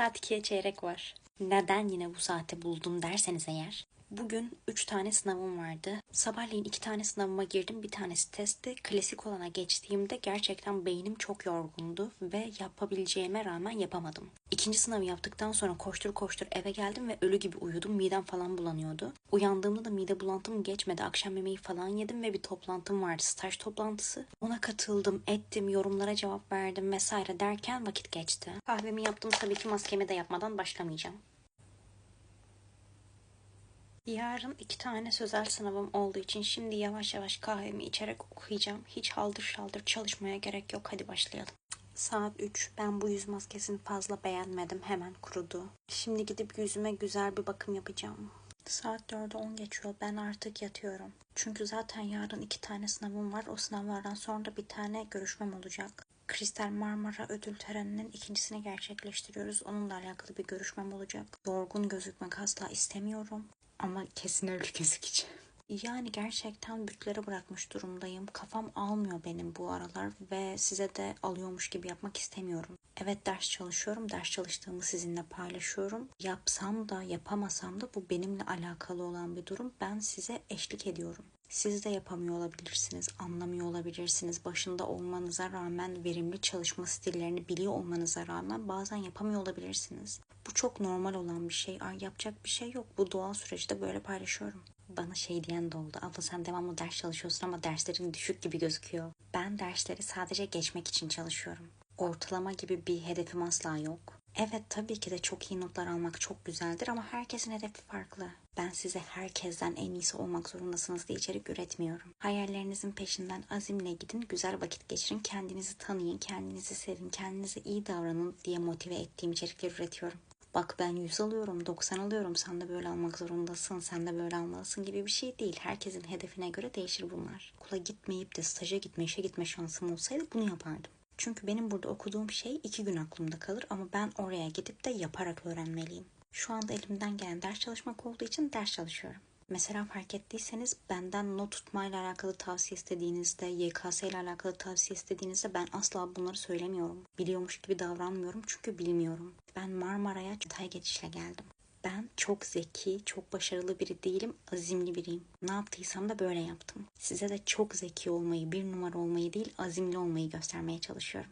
Saat 2'ye çeyrek var. Neden yine bu saate buldum derseniz eğer. Bugün 3 tane sınavım vardı. Sabahleyin 2 tane sınavıma girdim. Bir tanesi testti. Klasik olana geçtiğimde gerçekten beynim çok yorgundu ve yapabileceğime rağmen yapamadım. İkinci sınavı yaptıktan sonra koştur koştur eve geldim ve ölü gibi uyudum. Midem falan bulanıyordu. Uyandığımda da mide bulantım geçmedi. Akşam yemeği falan yedim ve bir toplantım vardı. Staj toplantısı. Ona katıldım, ettim, yorumlara cevap verdim vesaire derken vakit geçti. Kahvemi yaptım tabii ki maskemi de yapmadan başlamayacağım. Yarın iki tane sözel sınavım olduğu için şimdi yavaş yavaş kahvemi içerek okuyacağım. Hiç haldır şaldır çalışmaya gerek yok. Hadi başlayalım. Saat 3. Ben bu yüz maskesini fazla beğenmedim. Hemen kurudu. Şimdi gidip yüzüme güzel bir bakım yapacağım. Saat 4'e 10 geçiyor. Ben artık yatıyorum. Çünkü zaten yarın iki tane sınavım var. O sınavlardan sonra da bir tane görüşmem olacak. Kristal Marmara ödül töreninin ikincisini gerçekleştiriyoruz. Onunla alakalı bir görüşmem olacak. Yorgun gözükmek asla istemiyorum. Ama kesin öyle gözükeceğim. Yani gerçekten bütlere bırakmış durumdayım. Kafam almıyor benim bu aralar ve size de alıyormuş gibi yapmak istemiyorum. Evet ders çalışıyorum. Ders çalıştığımı sizinle paylaşıyorum. Yapsam da yapamasam da bu benimle alakalı olan bir durum. Ben size eşlik ediyorum. Siz de yapamıyor olabilirsiniz, anlamıyor olabilirsiniz. Başında olmanıza rağmen, verimli çalışma stillerini biliyor olmanıza rağmen bazen yapamıyor olabilirsiniz. Bu çok normal olan bir şey. Yapacak bir şey yok. Bu doğal süreçte böyle paylaşıyorum. Bana şey diyen de oldu. Abla sen devamlı ders çalışıyorsun ama derslerin düşük gibi gözüküyor. Ben dersleri sadece geçmek için çalışıyorum. Ortalama gibi bir hedefim asla yok. Evet tabii ki de çok iyi notlar almak çok güzeldir ama herkesin hedefi farklı. Ben size herkesten en iyisi olmak zorundasınız diye içerik üretmiyorum. Hayallerinizin peşinden azimle gidin, güzel vakit geçirin, kendinizi tanıyın, kendinizi sevin, kendinize iyi davranın diye motive ettiğim içerikler üretiyorum. Bak ben 100 alıyorum, 90 alıyorum, sen de böyle almak zorundasın, sen de böyle almalısın gibi bir şey değil. Herkesin hedefine göre değişir bunlar. Okula gitmeyip de staja gitme, işe gitme şansım olsaydı bunu yapardım. Çünkü benim burada okuduğum şey iki gün aklımda kalır ama ben oraya gidip de yaparak öğrenmeliyim. Şu anda elimden gelen ders çalışmak olduğu için ders çalışıyorum. Mesela fark ettiyseniz benden not tutmayla alakalı tavsiye istediğinizde, YKS ile alakalı tavsiye istediğinizde ben asla bunları söylemiyorum. Biliyormuş gibi davranmıyorum çünkü bilmiyorum. Ben Marmara'ya çatay geçişle geldim. Ben çok zeki, çok başarılı biri değilim, azimli biriyim. Ne yaptıysam da böyle yaptım. Size de çok zeki olmayı, bir numara olmayı değil, azimli olmayı göstermeye çalışıyorum.